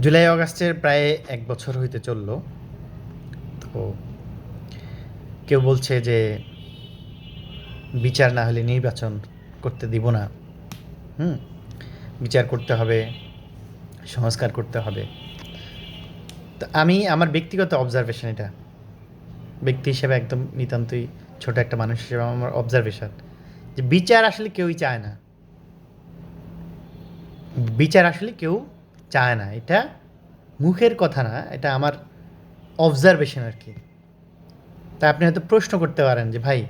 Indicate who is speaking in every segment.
Speaker 1: জুলাই অগাস্টের প্রায় এক বছর হইতে চলল। তো কেউ বলছে যে বিচার না হলে নির্বাচন করতে দিব না। হুম? বিচার করতে হবে, সংস্কার করতে হবে। তো আমি আমার ব্যক্তিগত অবজারভেশন এটা। ব্যক্তি হিসেবে একদম নিতান্তই ছোট একটা মানুষ হিসেবে আমার অবজারভেশন যে বিচার আসলে কেউই চায় না। বিচার আসলে কেউ চায় না, এটা মুখের কথা না, এটা আমার অবজারভেশন আর কি তা আপনি হয়তো প্রশ্ন করতে পারেন যে, ভাই,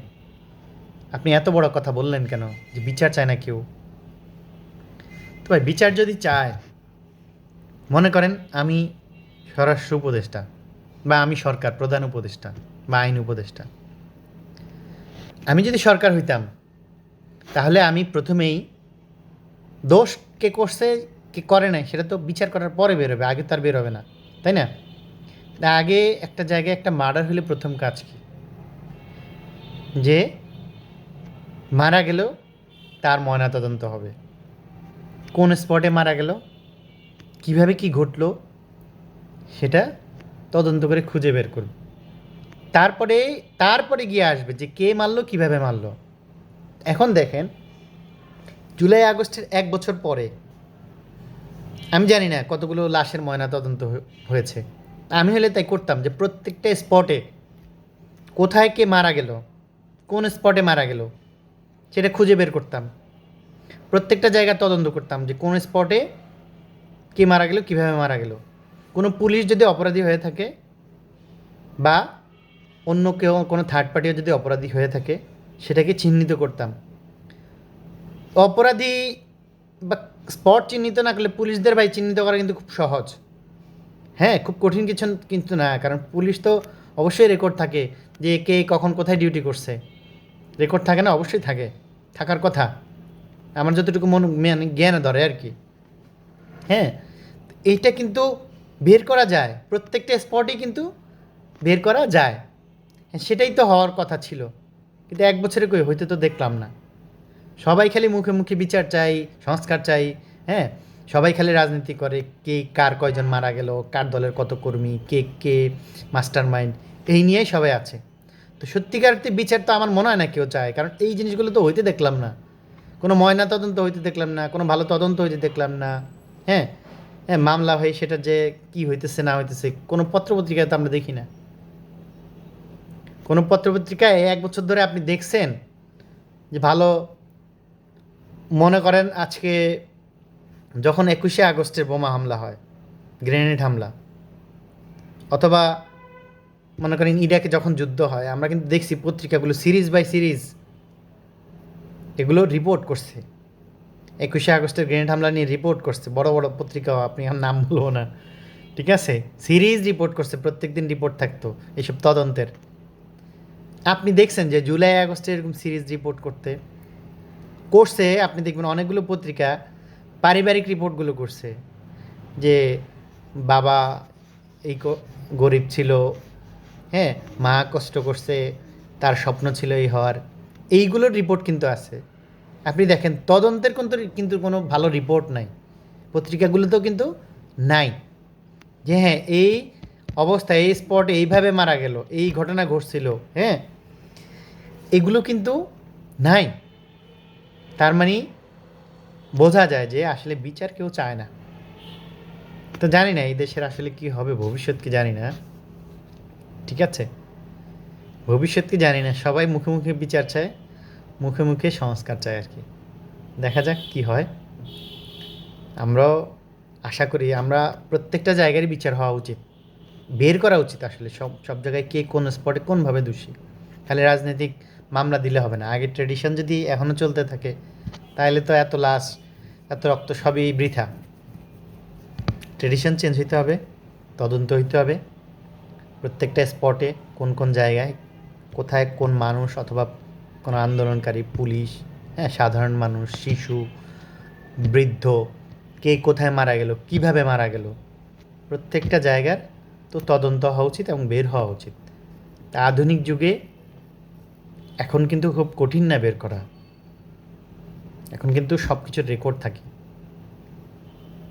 Speaker 1: আপনি এত বড় কথা বললেন কেন? যে বিচার চায় না কেউ? তো ভাই, বিচার যদি চায়, মনে করেন আমি স্বরাষ্ট্র উপদেষ্টা বা আমি সরকার, প্রধান উপদেষ্টা বা আইন উপদেষ্টা। আমি যদি সরকার হইতাম, তাহলে আমি প্রথমেই দোষ কে করছে কে করে নাই, সেটা তো বিচার করার পরে বেরোবে আগে তো আর বেরোবে না, তাই না? আগে একটা জায়গায় একটা মার্ডার হলে প্রথম কাজ কি? যে মারা গেল, তার ময়নাতদন্ত হবে। কোন স্পটে মারা গেল, কীভাবে কি ঘটলো, সেটা তদন্ত করে খুঁজে বের করব। তারপরে তারপরে গিয়ে আসবে যে কে মারলো, কীভাবে মারলো। এখন দেখেন, জুলাই আগস্টের এক বছর পরে আমি জানি না কতগুলো লাশের ময়না তদন্ত হয়েছে। আমি হলে তাই করতাম যে প্রত্যেকটা স্পটে কোথায় কে মারা গেল, কোন স্পটে মারা গেল, সেটা খুঁজে বের করতাম। প্রত্যেকটা জায়গা তদন্ত করতাম যে কোন স্পটে কে মারা গেল, কীভাবে মারা গেল। কোনো পুলিশ যদি অপরাধী হয়ে থাকে বা অন্য কেউ, কোনো থার্ড পার্টিও যদি অপরাধী হয়ে থাকে, সেটাকে চিহ্নিত করতাম। অপরাধী বা স্পট চিহ্নিত না করলে পুলিশদের ভাই চিহ্নিত করা কিন্তু খুব সহজ। হ্যাঁ খুব কঠিন কিছু কিন্তু না, কারণ পুলিশ তো অবশ্যই রেকর্ড থাকে যে কে কখন কোথায় ডিউটি করছে। রেকর্ড থাকে না, অবশ্যই থাকে, থাকার কথা। আমার যতটুকু মন মানে জ্ঞানে ধরে আর কি। হ্যাঁ এইটা কিন্তু বের করা যায়, প্রত্যেকটা স্পটই কিন্তু বের করা যায়। হ্যাঁ সেটাই তো হওয়ার কথা ছিল। কিন্তু এক বছরে কই হইতে তো দেখলাম না। সবাই খালি মুখে মুখে বিচার চাই, সংস্কার চাই হ্যাঁ সবাই খালি রাজনীতি করে কে কার কয়জন মারা গেল, কার দলের কত কর্মী, কে কে মাস্টার মাইন্ড এই নিয়েই সবাই আছে। তো সত্যিকার বিচার তো আমার মনে হয় না কেউ চায়, কারণ এই জিনিসগুলো তো হইতে দেখলাম না। কোনো ময়না তদন্ত হইতে দেখলাম না, কোনো ভালো তদন্ত হইতে দেখলাম না। হ্যাঁ হ্যাঁ মামলা হয়ে সেটা যে কি হইতেছে না হইতেছে, কোনো পত্রপত্রিকায় তো আমরা দেখি না। কোনো পত্রপত্রিকায় এক বছর ধরে আপনি দেখছেন যে ভালো মনে করেন আজকে যখন একুশে আগস্টের বোমা হামলা হয়, গ্রেনেড হামলা, অথবা মনে করেন ইরাকে যখন যুদ্ধ হয়, আমরা কিন্তু দেখছি পত্রিকাগুলো সিরিজ বাই সিরিজ এগুলো রিপোর্ট করছে। একুশে আগস্টের গ্রেনেড হামলা নিয়ে রিপোর্ট করছে, বড় বড় পত্রিকাও, আপনি আর নাম বলব না, ঠিক আছে? সিরিজ রিপোর্ট করছে প্রত্যেক দিন রিপোর্ট থাকতো, এইসব তদন্তের। আপনি দেখছেন যে জুলাই আগস্টে এরকম সিরিজ রিপোর্ট করতে, করছে, আপনি দেখবেন অনেকগুলো পত্রিকা পারিবারিক রিপোর্টগুলো করছে যে বাবা এই গরিব ছিল হ্যাঁ মা কষ্ট করছে, তার স্বপ্ন ছিল এই হওয়ার। এইগুলোর রিপোর্ট কিন্তু আছে। আপনি দেখেন, তদন্তের কিন্তু কিন্তু কোনো ভালো রিপোর্ট নাই। পত্রিকাগুলোতেও কিন্তু নাই। যে হ্যাঁ এই অবস্থা, এই স্পটে এইভাবে মারা গেল, এই ঘটনা ঘটছিল হ্যাঁ এগুলো কিন্তু নাই। তার মানে বোঝা যায় যে আসলে বিচার কেউ চায় না। তো জানি না এই দেশের আসলে কি হবে, ভবিষ্যৎ কি জানি না। ঠিক আছে? ভবিষ্যৎ কি জানি না, সবাই মুখে মুখে বিচার চায়, মুখে মুখে সংস্কার চায় আর কি। দেখা যাক কি হয়। আমরাও আশা করি, আমরা প্রত্যেকটা জায়গারই বিচার হওয়া উচিত। বের করা উচিত আসলে, সব সব জায়গায় কে কোন স্পটে কোনভাবে দোষী। খালি রাজনৈতিক মামলা দিলে হবে না। আগে ট্রেডিশন যদি এখনও চলতে থাকে তাহলে তো এত লাশ এত রক্ত সবই বৃথা। ট্রেডিশন চেঞ্জ হইতে হবে, তদন্ত হইতে হবে। প্রত্যেকটা স্পটে কোন কোন জায়গায় কোথায় কোন মানুষ অথবা কোনো আন্দোলনকারী, পুলিশ হ্যাঁ সাধারণ মানুষ, শিশু, বৃদ্ধ, কে কোথায় মারা গেল, কীভাবে মারা গেল, প্রত্যেকটা জায়গার তো তদন্ত হওয়া উচিত এবং বের হওয়া উচিত। তা আধুনিক যুগে এখন কিন্তু খুব কঠিন না বের করা। এখন কিন্তু সব কিছুর রেকর্ড থাকে।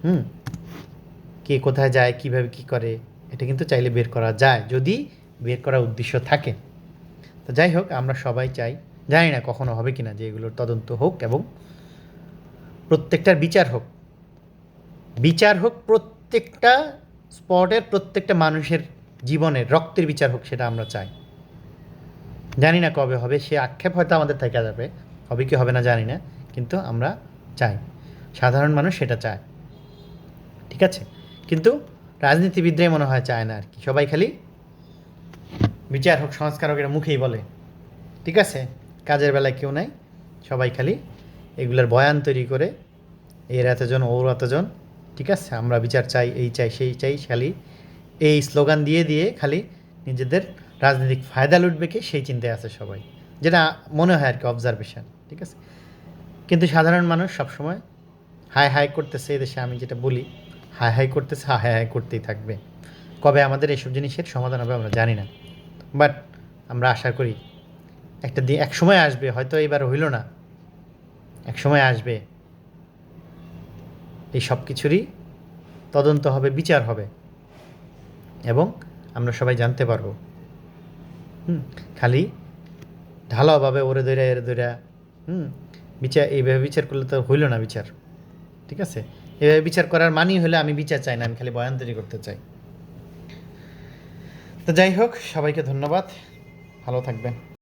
Speaker 1: হুম? কে কোথায় যায়, কীভাবে কি করে, এটা কিন্তু চাইলে বের করা যায়, যদি বের করার উদ্দেশ্য থাকে। তো যাই হোক, আমরা সবাই চাই, জানি না কখনো হবে কি না যে এগুলোর তদন্ত হোক এবং প্রত্যেকটার বিচার হোক। বিচার হোক প্রত্যেকটা স্পটের, প্রত্যেকটা মানুষের জীবনের, রক্তের বিচার হোক সেটা আমরা চাই। জানি না কবে হবে, সে আক্ষেপ হয়তো আমাদের থেকে যাবে, হবে কি হবে না জানি না। কিন্তু আমরা চাই। সাধারণ মানুষ সেটা চায়। ঠিক আছে? কিন্তু রাজনীতিবিদরাই মনে হয় চায় না আর কি। সবাই খালি বিচার হোক, সংস্কার হোক, এটা মুখেই বলে। ঠিক আছে? কাজের বেলায় কেউ নাই। সবাই খালি এগুলোর বয়ান তৈরি করে, এর এতজন, ওর এতজন, ঠিক আছে? আমরা বিচার চাই, এই চাই, সেই চাই, খালি এই স্লোগান দিয়ে দিয়ে খালি নিজেদের রাজনৈতিক ফায়দা লুটবে কি? সেই চিন্তায় আছে সবাই। যেটা মনে হয় আর কি অবজারভেশন ঠিক আছে? কিন্তু সাধারণ মানুষ সবসময় হাই হাই করতেছে এদেশে আমি যেটা বলি হাই হাই করতেছে হাই হাই করতেই থাকবে। কবে আমাদের এইসব জিনিসের সমাধান হবে আমরা জানি না। বাট আমরা আশা করি একটা দিন, এক সময় আসবে, হয়তো এবার হইল না। এক সময় আসবে। এই সব কিছুরই তদন্ত হবে, বিচার হবে। এবং আমরা সবাই জানতে পারব। হুম, খালি ঢালাওভাবে ওরে দৈরা এরে দৈরা হুম বিচার, এইভাবে বিচার করলে তো হইল না বিচার, ঠিক আছে? এভাবে বিচার করার মানেই হলে আমি বিচার চাই না, আমি খালি বয়ান তৈরি করতে চাই। তো যাই হোক, সবাইকে ধন্যবাদ, ভালো থাকবেন।